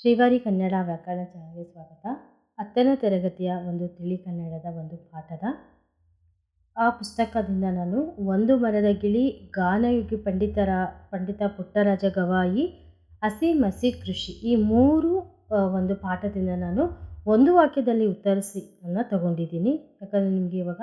ಶ್ರೀವಾರಿ ಕನ್ನಡ ವ್ಯಾಕರಣ ಚಾನಲ್ಗೆ ಸ್ವಾಗತ. ಹತ್ತನೇ ತರಗತಿಯ ಒಂದು ತಿಳಿ ಕನ್ನಡದ ಒಂದು ಪಾಠದ. ಆ ಪುಸ್ತಕದಿಂದ ನಾನು ಒಂದು ಮರದ ಗಿಳಿ, ಗಾನಯುಗಿ ಪಂಡಿತರ, ಪಂಡಿತ ಪುಟ್ಟರಾಜ ಗವಾಯಿ, ಹಸಿ ಮಸಿ ಕೃಷಿ ಈ ಮೂರು ಒಂದು ಪಾಠದಿಂದ ನಾನು ಒಂದು ವಾಕ್ಯದಲ್ಲಿ ಉತ್ತರಿಸಿ ಅನ್ನ ತಗೊಂಡಿದ್ದೀನಿ. ಯಾಕಂದರೆ ನಿಮಗೆ ಇವಾಗ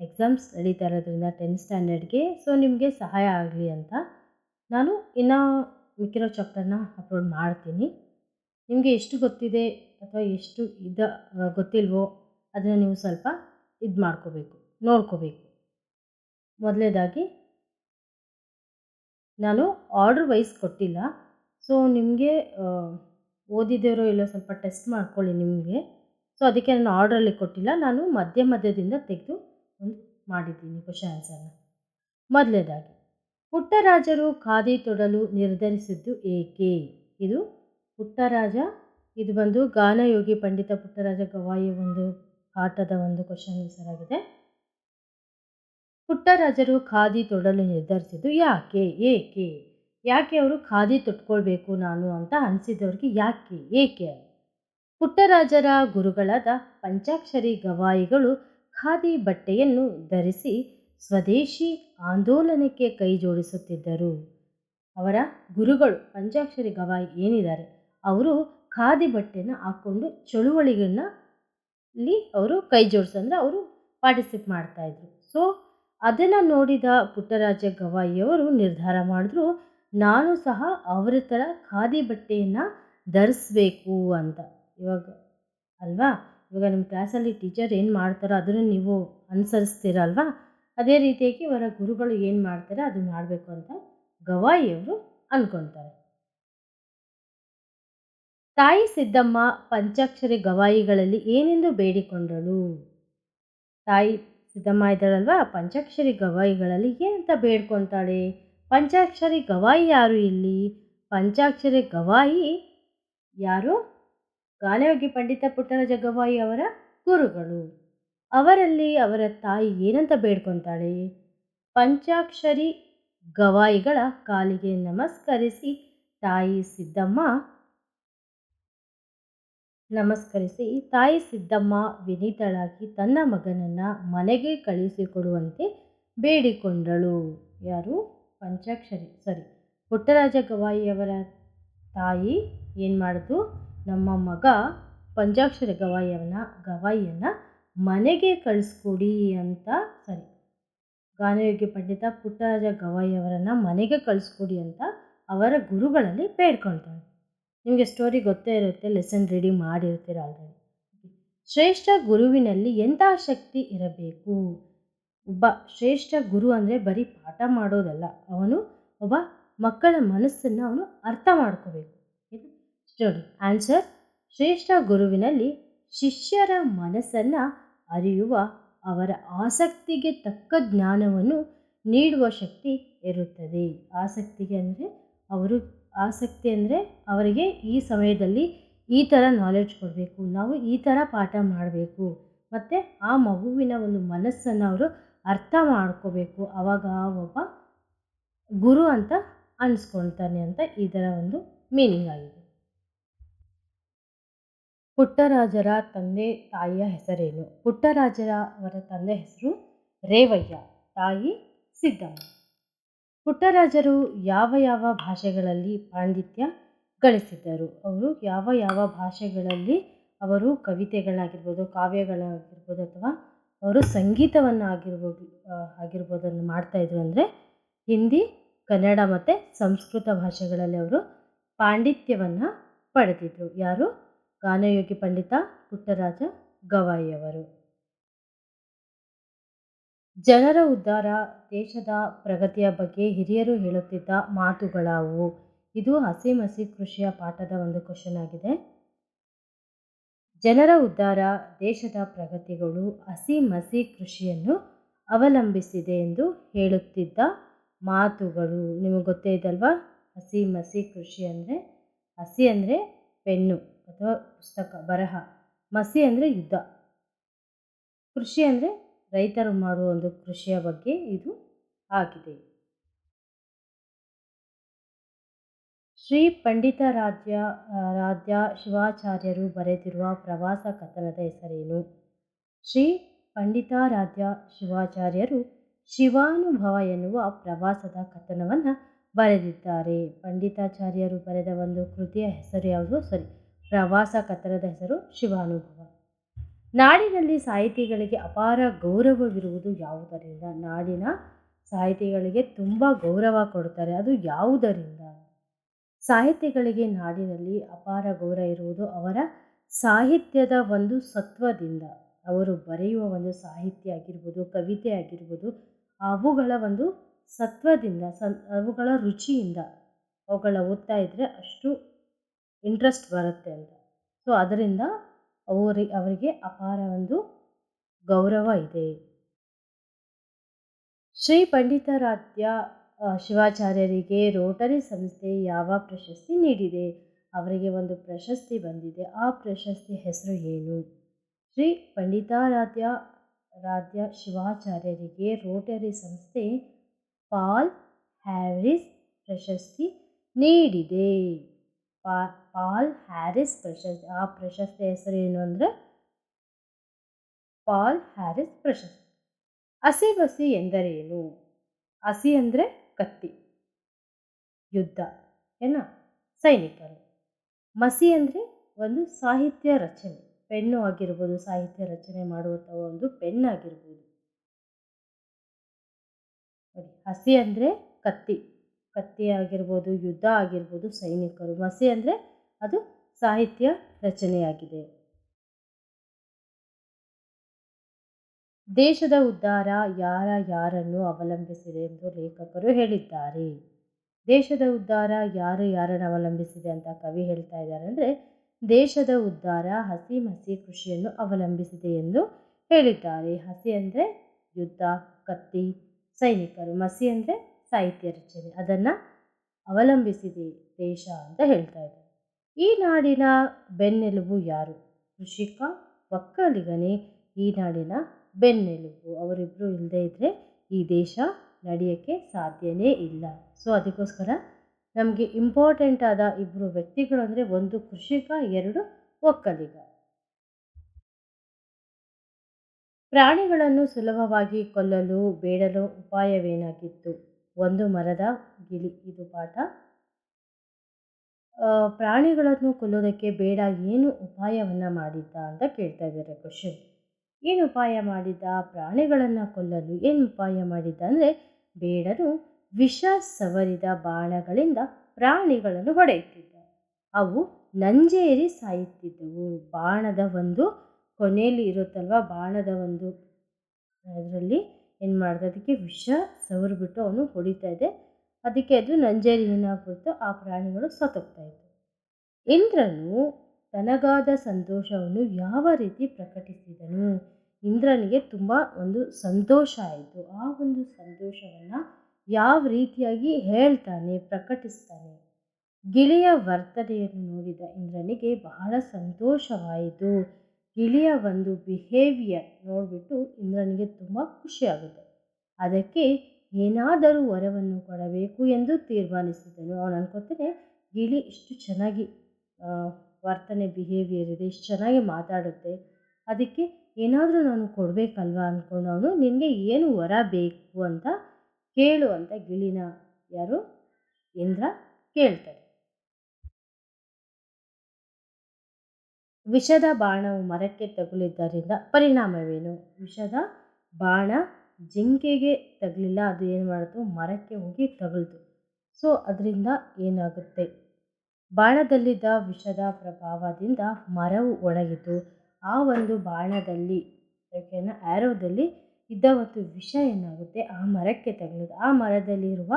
ಎಕ್ಸಾಮ್ಸ್ ನಡೀತಾ ಇರೋದ್ರಿಂದ ಟೆಂತ್ ಸ್ಟ್ಯಾಂಡರ್ಡ್ಗೆ ಸೊ ನಿಮಗೆ ಸಹಾಯ ಆಗಲಿ ಅಂತ ನಾನು ಇನ್ನೂ ಮಿಕ್ಕಿರೋ ಚಾಪ್ಟರ್ನ ಅಪ್ಲೋಡ್ ಮಾಡ್ತೀನಿ. ನಿಮಗೆ ಎಷ್ಟು ಗೊತ್ತಿದೆ ಅಥವಾ ಎಷ್ಟು ಇದ ಗೊತ್ತಿಲ್ವೋ ಅದನ್ನು ನೀವು ಸ್ವಲ್ಪ ಇದು ಮಾಡ್ಕೋಬೇಕು, ನೋಡ್ಕೋಬೇಕು. ಮೊದಲನೇದಾಗಿ ನಾನು ಆರ್ಡ್ರ್ ವೈಸ್ ಕೊಟ್ಟಿಲ್ಲ. ಸೊ ನಿಮಗೆ ಓದಿದಿರೋ ಇಲ್ಲೋ ಸ್ವಲ್ಪ ಟೆಸ್ಟ್ ಮಾಡ್ಕೊಳ್ಳಿ ನಿಮಗೆ. ಸೊ ಅದಕ್ಕೆ ನಾನು ಆರ್ಡ್ರಲ್ಲಿ ಕೊಟ್ಟಿಲ್ಲ. ನಾನು ಮಧ್ಯ ಮಧ್ಯದಿಂದ ತೆಗೆದು ಒಂದು ಮಾಡಿದ್ದೀನಿ ಕ್ವಶನ್ ಆನ್ಸರ್ನ ಮೊದಲನೇದಾಗಿ ಪುಟ್ಟರಾಜರು ಖಾದಿ ತೊಡಲು ನಿರ್ಧರಿಸಿದ್ದು ಏಕೆ? ಇದು ಪುಟ್ಟರಾಜ, ಇದು ಬಂದು ಗಾನಯೋಗಿ ಪಂಡಿತ ಪುಟ್ಟರಾಜ ಗವಾಯಿ ಒಂದು ಆಟದ ಒಂದು ಕ್ವಶನ್ ಆನ್ಸರ್ ಆಗಿದೆ. ಪುಟ್ಟರಾಜರು ಖಾದಿ ತೊಡಲು ನಿರ್ಧರಿಸಿದ್ದು ಯಾಕೆ, ಏಕೆ, ಯಾಕೆ ಅವರು ಖಾದಿ ತೊಟ್ಕೊಳ್ಬೇಕು ನಾನು ಅಂತ ಅನಿಸಿದವ್ರಿಗೆ ಯಾಕೆ, ಏಕೆ? ಪುಟ್ಟರಾಜರ ಗುರುಗಳಾದ ಪಂಚಾಕ್ಷರಿ ಗವಾಯಿಗಳು ಖಾದಿ ಬಟ್ಟೆಯನ್ನು ಧರಿಸಿ ಸ್ವದೇಶಿ ಆಂದೋಲನಕ್ಕೆ ಕೈ ಜೋಡಿಸುತ್ತಿದ್ದರು. ಅವರ ಗುರುಗಳು ಪಂಚಾಕ್ಷರಿ ಗವಾಯಿ ಏನಿದ್ದಾರೆ? ಅವರು ಖಾದಿ ಬಟ್ಟೆನ ಹಾಕ್ಕೊಂಡು ಚಳುವಳಿಗಳನ್ನ ಅವರು ಕೈ ಜೋಡಿಸಂದ್ರೆ ಅವರು ಪಾರ್ಟಿಸಿಪೇಟ್ ಮಾಡ್ತಾಯಿದ್ರು ಸೊ ಅದನ್ನು ನೋಡಿದ ಪುಟ್ಟರಾಜ ಗವಾಯಿಯವರು ನಿರ್ಧಾರ ಮಾಡಿದ್ರು, ನಾನು ಸಹ ಅವರ ಥರ ಖಾದಿ ಬಟ್ಟೆಯನ್ನು ಧರಿಸ್ಬೇಕು ಅಂತ. ಇವಾಗ, ಅಲ್ವಾ? ಇವಾಗ ನಿಮ್ಮ ಕ್ಲಾಸಲ್ಲಿ ಟೀಚರ್ ಏನು ಮಾಡ್ತಾರೋ ಅದನ್ನು ನೀವು ಅನುಸರಿಸ್ತೀರಲ್ವಾ ಅದೇ ರೀತಿಯಾಗಿ ಇವರ ಗುರುಗಳು ಏನು ಮಾಡ್ತಾರೆ ಅದು ಮಾಡಬೇಕು ಅಂತ ಗವಾಯಿಯವರು ಅಂದ್ಕೊಳ್ತಾರೆ ತಾಯಿ ಸಿದ್ದಮ್ಮ ಪಂಚಾಕ್ಷರಿ ಗವಾಯಿಗಳಲ್ಲಿ ಏನೆಂದು ಬೇಡಿಕೊಂಡಳು? ತಾಯಿ ಸಿದ್ದಮ್ಮ ಇದ್ದಾಳಲ್ವಾ? ಪಂಚಾಕ್ಷರಿ ಗವಾಯಿಗಳಲ್ಲಿ ಏನಂತ ಬೇಡ್ಕೊತಾಳೆ? ಪಂಚಾಕ್ಷರಿ ಗವಾಯಿ ಯಾರು ಇಲ್ಲಿ? ಪಂಚಾಕ್ಷರಿ ಗವಾಯಿ ಯಾರು? ಗಾನಯೋಗಿ ಪಂಡಿತ ಪುಟ್ಟರಾಜ ಗವಾಯಿ ಅವರ ಗುರುಗಳು. ಅವರಲ್ಲಿ ಅವರ ತಾಯಿ ಏನಂತ ಬೇಡ್ಕೊತಾಳೆ? ಪಂಚಾಕ್ಷರಿ ಗವಾಯಿಗಳ ಕಾಲಿಗೆ ನಮಸ್ಕರಿಸಿ ತಾಯಿ ಸಿದ್ದಮ್ಮ ನಮಸ್ಕರಿಸಿ. ತಾಯಿ ಸಿದ್ದಮ್ಮ ವಿನೀತಳಾಗಿ ತನ್ನ ಮಗನನ್ನು ಮನೆಗೆ ಕಳುಹಿಸಿಕೊಡುವಂತೆ ಬೇಡಿಕೊಂಡಳು. ಯಾರು? ಪಂಚಾಕ್ಷರಿ. ಸರಿ. ಪುಟ್ಟರಾಜ ಗವಾಯಿಯವರ ತಾಯಿ ಏನು ಮಾಡಿದ್ರು ನಮ್ಮ ಮಗ ಪಂಚಾಕ್ಷರಿ ಗವಾಯಿಯವನ, ಗವಾಯಿಯನ್ನು ಮನೆಗೆ ಕಳಿಸ್ಕೊಡಿ ಅಂತ ಸರಿ. ಗಾನಯೋಗ್ಯ ಪಂಡಿತ ಪುಟ್ಟರಾಜ ಗವಾಯಿಯವರನ್ನು ಮನೆಗೆ ಕಳಿಸ್ಕೊಡಿ ಅಂತ ಅವರ ಗುರುಗಳಲ್ಲಿ ಬೇಡ್ಕೊಳ್ತಾಳೆ. ನಿಮಗೆ ಸ್ಟೋರಿ ಗೊತ್ತೇ ಇರುತ್ತೆ ಲೆಸನ್ ರೆಡಿ ಮಾಡಿರ್ತೀರ ಆಲ್ರೆಡಿ ಶ್ರೇಷ್ಠ ಗುರುವಿನಲ್ಲಿ ಎಂಥ ಶಕ್ತಿ ಇರಬೇಕು? ಒಬ್ಬ ಶ್ರೇಷ್ಠ ಗುರು ಅಂದರೆ ಬರೀ ಪಾಠ ಮಾಡೋದಲ್ಲ, ಅವನು ಒಬ್ಬ ಮಕ್ಕಳ ಮನಸ್ಸನ್ನು ಅವನು ಅರ್ಥ ಮಾಡ್ಕೋಬೇಕು. ಇದು ಆನ್ಸರ್ ಶ್ರೇಷ್ಠ ಗುರುವಿನಲ್ಲಿ ಶಿಷ್ಯರ ಮನಸ್ಸನ್ನು ಅರಿಯುವ, ಅವರ ಆಸಕ್ತಿಗೆ ತಕ್ಕ ಜ್ಞಾನವನ್ನು ನೀಡುವ ಶಕ್ತಿ ಇರುತ್ತದೆ. ಆಸಕ್ತಿಗೆ ಅಂದರೆ ಅವರು ಆಸಕ್ತಿ ಅಂದರೆ ಅವರಿಗೆ ಈ ಸಮಯದಲ್ಲಿ ಈ ಥರ ನಾಲೆಡ್ಜ್ ಕೊಡಬೇಕು, ನಾವು ಈ ಥರ ಪಾಠ ಮಾಡಬೇಕು, ಮತ್ತು ಆ ಮಗುವಿನ ಒಂದು ಮನಸ್ಸನ್ನು ಅವರು ಅರ್ಥ ಮಾಡ್ಕೋಬೇಕು ಆವಾಗ ಒಬ್ಬ ಗುರು ಅಂತ ಅನಿಸ್ಕೊಳ್ತಾನೆ ಅಂತ ಇದರ ಒಂದು ಮೀನಿಂಗ್ ಆಗಿದೆ. ಪುಟ್ಟರಾಜರ ತಂದೆ ತಾಯಿಯ ಹೆಸರೇನು? ಪುಟ್ಟರಾಜರ ಅವರ ತಂದೆ ಹೆಸರು ರೇವಯ್ಯ, ತಾಯಿ ಸಿದ್ದಮ್ಮ. ಪುಟ್ಟರಾಜರು ಯಾವ ಯಾವ ಭಾಷೆಗಳಲ್ಲಿ ಪಾಂಡಿತ್ಯ ಗಳಿಸಿದ್ದರು? ಅವರು ಯಾವ ಯಾವ ಭಾಷೆಗಳಲ್ಲಿ ಅವರು ಕವಿತೆಗಳಾಗಿರ್ಬೋದು, ಕಾವ್ಯಗಳಾಗಿರ್ಬೋದು ಅಥವಾ ಅವರು ಸಂಗೀತವನ್ನು ಆಗಿರ್ಬೋದು ಆಗಿರ್ಬೋದನ್ನು ಮಾಡ್ತಾಯಿದ್ರು ಅಂದರೆ ಹಿಂದಿ, ಕನ್ನಡ ಮತ್ತು ಸಂಸ್ಕೃತ ಭಾಷೆಗಳಲ್ಲಿ ಅವರು ಪಾಂಡಿತ್ಯವನ್ನು ಪಡೆದಿದ್ದರು ಯಾರು? ಗಾನಯೋಗಿ ಪಂಡಿತ ಪುಟ್ಟರಾಜ ಗವಾಯಿಯವರು. ಜನರ ಉದ್ಧಾರ ದೇಶದ ಪ್ರಗತಿಯ ಬಗ್ಗೆ ಹಿರಿಯರು ಹೇಳುತ್ತಿದ್ದ ಮಾತುಗಳಾವು. ಇದು ಹಸಿ ಮಸಿ ಕೃಷಿಯ ಪಾಠದ ಒಂದು ಕ್ವಶನ್ ಆಗಿದೆ. ಜನರ ಉದ್ಧಾರ ದೇಶದ ಪ್ರಗತಿಗಳು ಹಸಿ ಮಸಿ ಕೃಷಿಯನ್ನು ಅವಲಂಬಿಸಿದೆ ಎಂದು ಹೇಳುತ್ತಿದ್ದ ಮಾತುಗಳು. ನಿಮಗೆ ಗೊತ್ತೇ ಇದಲ್ವಾ? ಹಸಿ ಮಸಿ ಕೃಷಿ ಅಂದರೆ, ಹಸಿ ಅಂದರೆ ಪೆನ್ನು ಅಥವಾ ಪುಸ್ತಕ, ಬರಹ. ಮಸಿ ಅಂದರೆ ಯುದ್ಧ. ಕೃಷಿ ಅಂದರೆ ರೈತರು ಮಾಡುವ ಒಂದು ಕೃಷಿಯ ಬಗ್ಗೆ ಇದು ಆಗಿದೆ. ಶ್ರೀ ಪಂಡಿತಾರಾಧ್ಯ ರಾಧ್ಯ ಶಿವಾಚಾರ್ಯರು ಬರೆದಿರುವ ಪ್ರವಾಸ ಕಥನದ ಹೆಸರೇನು? ಶ್ರೀ ಪಂಡಿತಾರಾಧ್ಯ ಶಿವಾಚಾರ್ಯರು ಶಿವಾನುಭವ ಎನ್ನುವ ಪ್ರವಾಸದ ಕಥನವನ್ನು ಬರೆದಿದ್ದಾರೆ. ಪಂಡಿತಾಚಾರ್ಯರು ಬರೆದ ಒಂದು ಕೃತಿಯ ಹೆಸರು ಯಾವುದು? ಸರಿ, ಪ್ರವಾಸ ಕಥನದ ಹೆಸರು ಶಿವಾನುಭವ. ನಾಡಿನಲ್ಲಿ ಸಾಹಿತಿಗಳಿಗೆ ಅಪಾರ ಗೌರವವಿರುವುದು ಯಾವುದರಿಂದ? ನಾಡಿನ ಸಾಹಿತಿಗಳಿಗೆ ತುಂಬ ಗೌರವ ಕೊಡ್ತಾರೆ. ಅದು ಯಾವುದರಿಂದ? ಸಾಹಿತಿಗಳಿಗೆ ನಾಡಿನಲ್ಲಿ ಅಪಾರ ಗೌರವ ಇರುವುದು ಅವರ ಸಾಹಿತ್ಯದ ಒಂದು ಸತ್ವದಿಂದ. ಅವರು ಬರೆಯುವ ಒಂದು ಸಾಹಿತ್ಯ ಆಗಿರ್ಬೋದು, ಕವಿತೆ ಆಗಿರ್ಬೋದು, ಅವುಗಳ ಒಂದು ಸತ್ವದಿಂದ ಸ ಅವುಗಳ ರುಚಿಯಿಂದ, ಅವುಗಳ ಓದ್ತಾ ಇದ್ದರೆ ಅಷ್ಟು ಇಂಟ್ರೆಸ್ಟ್ ಬರುತ್ತೆ ಅಂತ. ಸೊ ಅದರಿಂದ ಅವರಿ, ಅವರಿಗೆ ಅಪಾರ ಒಂದು ಗೌರವ ಇದೆ. ಶ್ರೀ ಪಂಡಿತಾರಾಧ್ಯ ಶಿವಾಚಾರ್ಯರಿಗೆ ರೋಟರಿ ಸಂಸ್ಥೆ ಯಾವ ಪ್ರಶಸ್ತಿ ನೀಡಿದೆ? ಅವರಿಗೆ ಒಂದು ಪ್ರಶಸ್ತಿ ಬಂದಿದೆ. ಆ ಪ್ರಶಸ್ತಿ ಹೆಸರು ಏನು? ಶ್ರೀ ಪಂಡಿತಾರಾಧ್ಯ, ರಾಧ್ಯ ಶಿವಾಚಾರ್ಯರಿಗೆ ರೋಟರಿ ಸಂಸ್ಥೆ ಪಾಲ್ ಹ್ಯಾರಿಸ್ ಪ್ರಶಸ್ತಿ ನೀಡಿದೆ. ಪಾ ಪಾಲ್ ಹ್ಯಾರಿಸ್ ಪ್ರಶಸ್ತಿ, ಆ ಪ್ರಶಸ್ತಿ ಹೆಸರು ಏನು ಅಂದರೆ? ಪಾಲ್ ಹ್ಯಾರಿಸ್ ಪ್ರಶಸ್ತಿ. ಹಸಿ ಬಸಿ ಎಂದರೇನು? ಹಸಿ ಅಂದರೆ ಕತ್ತಿ. ಯುದ್ಧ, ಏನ? ಸೈನಿಕರು. ಮಸಿ ಅಂದರೆ ಒಂದು ಸಾಹಿತ್ಯ ರಚನೆ. ಪೆನ್ನು ಆಗಿರ್ಬೋದು, ಸಾಹಿತ್ಯ ರಚನೆ ಮಾಡುವಂಥ ಒಂದು ಪೆನ್ ಆಗಿರ್ಬೋದು. ಹಸಿ ಅಂದರೆ ಕತ್ತಿ. ಕತ್ತಿ ಆಗಿರ್ಬೋದು, ಯುದ್ಧ ಆಗಿರ್ಬೋದು, ಸೈನಿಕರು. ಮಸಿ ಅಂದರೆ ಅದು ಸಾಹಿತ್ಯ ರಚನೆಯಾಗಿದೆ. ದೇಶದ ಉದ್ಧಾರ ಯಾರ ಯಾರನ್ನು ಅವಲಂಬಿಸಿದೆ ಎಂದು ಲೇಖಕರು ಹೇಳಿದ್ದಾರೆ. ದೇಶದ ಉದ್ಧಾರ ಯಾರು ಯಾರನ್ನು ಅವಲಂಬಿಸಿದೆ ಅಂತ ಕವಿ ಹೇಳ್ತಾ ಇದ್ದಾರೆ ಅಂದರೆ, ದೇಶದ ಉದ್ಧಾರ ಹಸಿ ಮಸಿ ಕೃಷಿಯನ್ನು ಅವಲಂಬಿಸಿದೆ ಎಂದು ಹೇಳಿದ್ದಾರೆ. ಹಸಿ ಅಂದರೆ ಯುದ್ಧ, ಕತ್ತಿ, ಸೈನಿಕರು. ಮಸಿ ಅಂದರೆ ಸಾಹಿತ್ಯ ರಚನೆ. ಅದನ್ನು ಅವಲಂಬಿಸಿದೆ ದೇಶ ಅಂತ ಹೇಳ್ತಾ ಇದೆ ಈ ನಾಡಿನ ಬೆನ್ನೆಲುಬು ಯಾರು? ಕೃಷಿಕ ಒಕ್ಕಲಿಗನೇ ಈ ನಾಡಿನ ಬೆನ್ನೆಲುಬು. ಅವರಿಬ್ಬರು ಇಲ್ಲದೇ ಇದ್ದರೆ ಈ ದೇಶ ನಡೆಯೋಕ್ಕೆ ಸಾಧ್ಯನೇ ಇಲ್ಲ. ಸೊ ಅದಕ್ಕೋಸ್ಕರ ನಮಗೆ ಇಂಪಾರ್ಟೆಂಟ್ ಆದ ಇಬ್ಬರು ವ್ಯಕ್ತಿಗಳು ಅಂದರೆ ಒಂದು ಕೃಷಿಕ, ಎರಡು ಒಕ್ಕಲಿಗ. ಪ್ರಾಣಿಗಳನ್ನು ಸುಲಭವಾಗಿ ಕೊಲ್ಲಲು, ಬೇಡಲು ಉಪಾಯವೇನಾಗಿತ್ತು? ಒಂದು ಮರದ ಗಿಳಿ. ಇದು ಪಾಠ. ಪ್ರಾಣಿಗಳನ್ನು ಕೊಲ್ಲೋದಕ್ಕೆ ಬೇಡ, ಏನು ಉಪಾಯವನ್ನು ಮಾಡಿದ್ದ ಅಂತ ಕೇಳ್ತಾ ಇದ್ದಾರೆ ಕ್ವಶನ್ ಏನು ಉಪಾಯ ಮಾಡಿದ್ದ? ಪ್ರಾಣಿಗಳನ್ನು ಕೊಲ್ಲಲು ಏನು ಉಪಾಯ ಮಾಡಿದ್ದ ಅಂದರೆ, ಬೇಡರು ವಿಷ ಸವರಿದ ಬಾಣಗಳಿಂದ ಪ್ರಾಣಿಗಳನ್ನು ಹೊಡೆಯುತ್ತಿದ್ದ. ಅವು ನಂಜೇರಿ ಸಾಯುತ್ತಿದ್ದವು. ಬಾಣದ ಒಂದು ಕೊನೆಯಲ್ಲಿ ಇರುತ್ತಲ್ವ? ಬಾಣದ ಒಂದು ಅದರಲ್ಲಿ ಏನು ಮಾಡಿದೆ? ಅದಕ್ಕೆ ವಿಷ ಸವರಿಬಿಟ್ಟು ಅವನು ಹೊಡಿತಾ ಇದೆ ಅದಕ್ಕೆ ಅದು ನಂಜೇರಿ ಏನಾಗ್ಬಿಡ್ತು ಆ ಪ್ರಾಣಿಗಳು ಸತ್ತೋಗ್ತಾ ಇತ್ತು ಇಂದ್ರನು ತನಗಾದ ಸಂತೋಷವನ್ನು ಯಾವ ರೀತಿ ಪ್ರಕಟಿಸಿದನು? ಇಂದ್ರನಿಗೆ ತುಂಬ ಒಂದು ಸಂತೋಷ ಆಯಿತು. ಆ ಒಂದು ಸಂತೋಷವನ್ನು ಯಾವ ರೀತಿಯಾಗಿ ಹೇಳ್ತಾನೆ, ಪ್ರಕಟಿಸ್ತಾನೆ? ಗಿಳಿಯ ವರ್ತನೆಯನ್ನು ನೋಡಿದ ಇಂದ್ರನಿಗೆ ಬಹಳ ಸಂತೋಷವಾಯಿತು. ಗಿಳಿಯ ಒಂದು ಬಿಹೇವಿಯರ್ ನೋಡಿಬಿಟ್ಟು ಇಂದ್ರನಿಗೆ ತುಂಬ ಖುಷಿಯಾಗುತ್ತೆ ಅದಕ್ಕೆ ಏನಾದರೂ ವರವನ್ನು ಕೊಡಬೇಕು ಎಂದು ತೀರ್ಮಾನಿಸಿದನು. ಅವನು ಅನ್ಕೋತಾನೆ ಗಿಳಿ ಇಷ್ಟು ಚೆನ್ನಾಗಿ ವರ್ತನೆ ಬಿಹೇವಿಯರ್ ಇದೆ, ಇಷ್ಟು ಚೆನ್ನಾಗಿ ಮಾತಾಡುತ್ತೆ. ಅದಕ್ಕೆ ಏನಾದರೂ ನಾನು ಕೊಡಬೇಕಲ್ವಾ? ಅಂದ್ಕೊಂಡು ಅವನು, ನಿನಗೆ ಏನು ವರ ಬೇಕು ಅಂತ ಕೇಳು ಅಂತ ಗಿಳಿನ ಯಾರು? ಇಂದ್ರ ಕೇಳ್ತಾರೆ ವಿಷದ ಬಾಣವು ಮರಕ್ಕೆ ತಗುಲಿದ್ದರಿಂದ ಪರಿಣಾಮವೇನು? ವಿಷದ ಬಾಣ ಜಿಂಕೆಗೆ ತಗಲಿಲ್ಲ, ಅದು ಏನು ಮಾಡಿತು ಮರಕ್ಕೆ ಹೋಗಿ ತಗುಲಿತು. ಸೊ, ಅದರಿಂದ ಏನಾಗುತ್ತೆ? ಬಾಣದಲ್ಲಿದ್ದ ವಿಷದ ಪ್ರಭಾವದಿಂದ ಮರವು ಒಣಗಿತು. ಆ ಒಂದು ಬಾಣದಲ್ಲಿ, ಯಾಕೆಂದರೆ ಆ್ಯರೋದಲ್ಲಿ ಇದ್ದ ಒಂದು ವಿಷ ಏನಾಗುತ್ತೆ? ಆ ಮರಕ್ಕೆ ತಗಲಿದ್ದು ಆ ಮರದಲ್ಲಿರುವ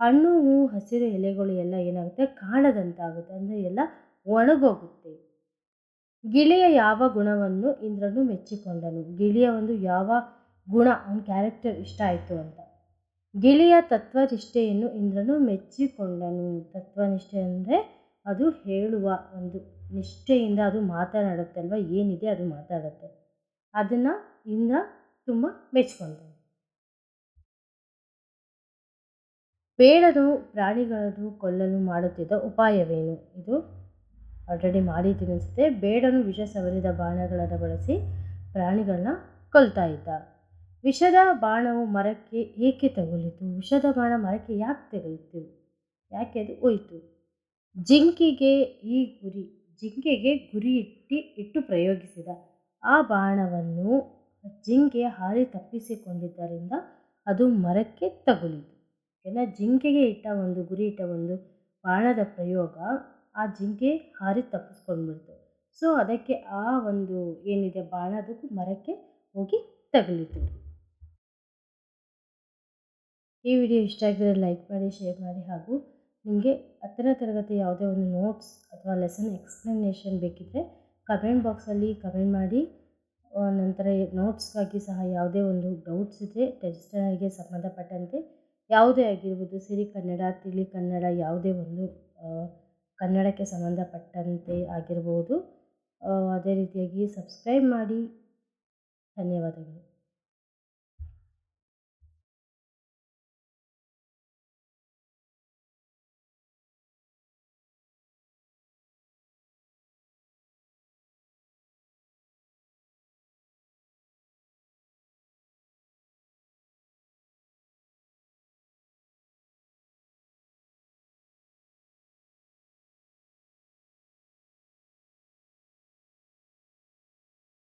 ಹಣ್ಣು ಹಸಿರು ಎಲೆಗಳು ಎಲ್ಲ ಏನಾಗುತ್ತೆ? ಕಾಣದಂತಾಗುತ್ತೆ. ಅಂದರೆ ಎಲ್ಲ ಒಣಗೋಗುತ್ತೆ. ಗಿಳಿಯ ಯಾವ ಗುಣವನ್ನು ಇಂದ್ರನು ಮೆಚ್ಚಿಕೊಂಡನು? ಗಿಳಿಯ ಒಂದು ಯಾವ ಗುಣ? ಅವನ ಕ್ಯಾರೆಕ್ಟರ್ ಇಷ್ಟ ಆಯಿತು ಅಂತ. ಗಿಳಿಯ ತತ್ವನಿಷ್ಠೆಯನ್ನು ಇಂದ್ರನು ಮೆಚ್ಚಿಕೊಂಡನು. ತತ್ವನಿಷ್ಠೆ ಅಂದರೆ ಅದು ಹೇಳುವ ಒಂದು ನಿಷ್ಠೆಯಿಂದ ಅದು ಮಾತನಾಡುತ್ತೆ ಅಲ್ವಾ ಏನಿದೆ ಅದು ಮಾತಾಡುತ್ತೆ. ಅದನ್ನು ಇಂದ್ರ ತುಂಬ ಮೆಚ್ಚಿಕೊಂಡನು. ಬೇಡದು ಪ್ರಾಣಿಗಳನ್ನು ಕೊಲ್ಲಲು ಮಾಡುತ್ತಿದ್ದ ಉಪಾಯವೇನು? ಇದು ಆಲ್ರೆಡಿ ಮಾಡಿದ್ದೀನಿ ಅನಿಸುತ್ತೆ. ಬೇಡನು ವಿಷ ಸವರಿದ ಬಾಣಗಳನ್ನು ಬಳಸಿ ಪ್ರಾಣಿಗಳನ್ನ ಕೊಲ್ತಾ ಇದ್ದ. ವಿಷದ ಬಾಣವು ಮರಕ್ಕೆ ಏಕೆ ತಗುಲಿತು? ವಿಷದ ಬಾಣ ಮರಕ್ಕೆ ಯಾಕೆ ತಗುಲಿತು? ಯಾಕೆ ಅದು ಹೋಯಿತು? ಜಿಂಕಿಗೆ ಈ ಗುರಿ, ಜಿಂಕೆಗೆ ಗುರಿ ಇಟ್ಟು ಇಟ್ಟು ಪ್ರಯೋಗಿಸಿದ ಆ ಬಾಣವನ್ನು ಜಿಂಕೆ ಹಾರಿ ತಪ್ಪಿಸಿಕೊಂಡಿದ್ದರಿಂದ ಅದು ಮರಕ್ಕೆ ತಗುಲಿತು. ಏನ, ಜಿಂಕೆಗೆ ಇಟ್ಟ ಒಂದು ಗುರಿ ಇಟ್ಟ ಒಂದು ಬಾಣದ ಪ್ರಯೋಗ ಆ ಜಿಂಕೆ ಹಾರಿ ತಪ್ಪಿಸ್ಕೊಂಡ್ಬಿಡ್ತು. ಸೊ, ಅದಕ್ಕೆ ಆ ಒಂದು ಏನಿದೆ ಬಾಣ ಅದಕ್ಕೆ ಮರಕ್ಕೆ ಹೋಗಿ ತಗಲಿತು. ಈ ವಿಡಿಯೋ ಇಷ್ಟ ಆಗಿದ್ರೆ ಲೈಕ್ ಮಾಡಿ, ಶೇರ್ ಮಾಡಿ ಹಾಗೂ ನಿಮಗೆ ಹತ್ತನೇ ತರಗತಿ ಯಾವುದೇ ಒಂದು ನೋಟ್ಸ್ ಅಥವಾ ಲೆಸನ್ ಎಕ್ಸ್ಪ್ಲನೇಷನ್ ಬೇಕಿದ್ದರೆ ಕಮೆಂಟ್ ಬಾಕ್ಸಲ್ಲಿ ಕಮೆಂಟ್ ಮಾಡಿ. ನಂತರ ನೋಟ್ಸ್ಗಾಗಿ ಸಹ ಯಾವುದೇ ಒಂದು ಡೌಟ್ಸ್ ಇದ್ದರೆ ಟೆಸ್ಟರ್ಗೆ ಸಂಬಂಧಪಟ್ಟಂತೆ ಯಾವುದೇ ಆಗಿರ್ಬೋದು, ಸಿರಿ ಕನ್ನಡ, ತಿಳಿ ಕನ್ನಡ ಯಾವುದೇ ಒಂದು ಕನ್ನಡಕ್ಕೆ ಸಂಬಂಧಪಟ್ಟಂತೆ ಆಗಿರ್ಬೋದು. ಅದೇ ರೀತಿಯಾಗಿ ಸಬ್ಸ್ಕ್ರೈಬ್ ಮಾಡಿ. ಧನ್ಯವಾದಗಳು.